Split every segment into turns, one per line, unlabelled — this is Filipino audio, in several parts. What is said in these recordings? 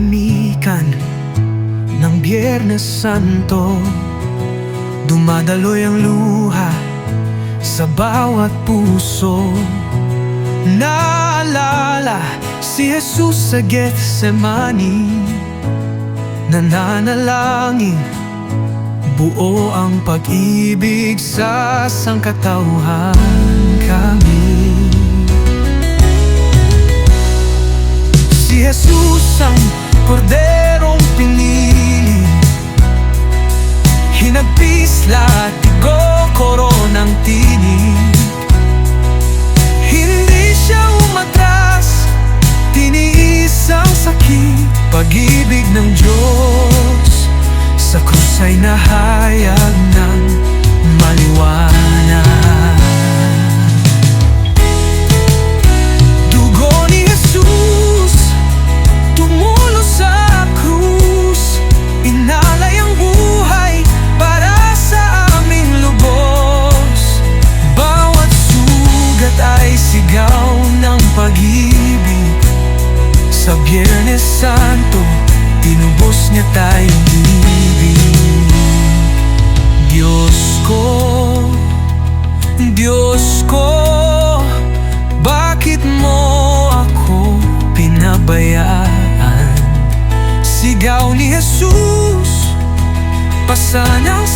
katahimikan ng Biyernes Santo. Dumadaloy ang luha sa bawat puso. Naalala si Jesus sa Gethsemane. Nananalangin buo ang pag-ibig sa sangkatauhan kami. Hinagpis lahat tigo koronang tinig. Hindi siya umatras Tiniis ang sakit Pag-ibig ng Diyos. Sa krus ay nahayag ng maliwanag Biyernes Santo Tinubos niya tayong ibig Diyos ko Diyos ko Bakit mo ako pinabayaan? Sigaw ni Jesus Pasan ang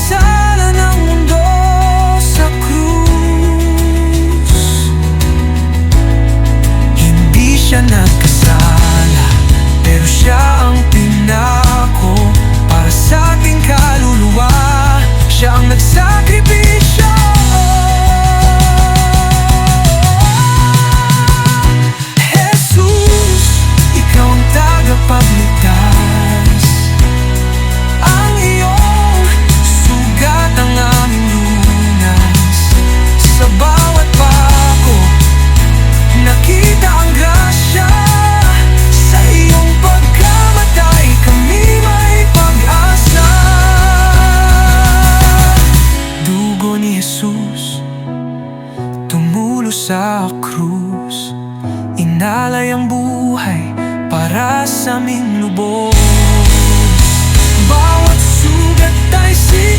Inalay ang buhay Para sa aming lubos. Bawat sugat ay sigaw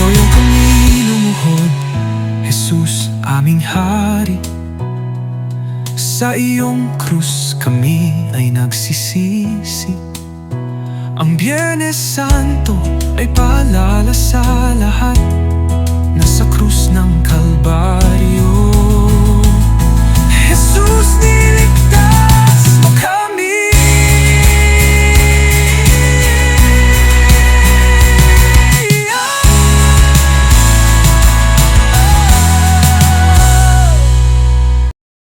Ngayong kami lumuhod Jesus, aming hari. Sa iyong krus kami ay nagsisisi. Ang Biyernes Santo ay paalala sa lahat. Nasa krus ng Kalbaryo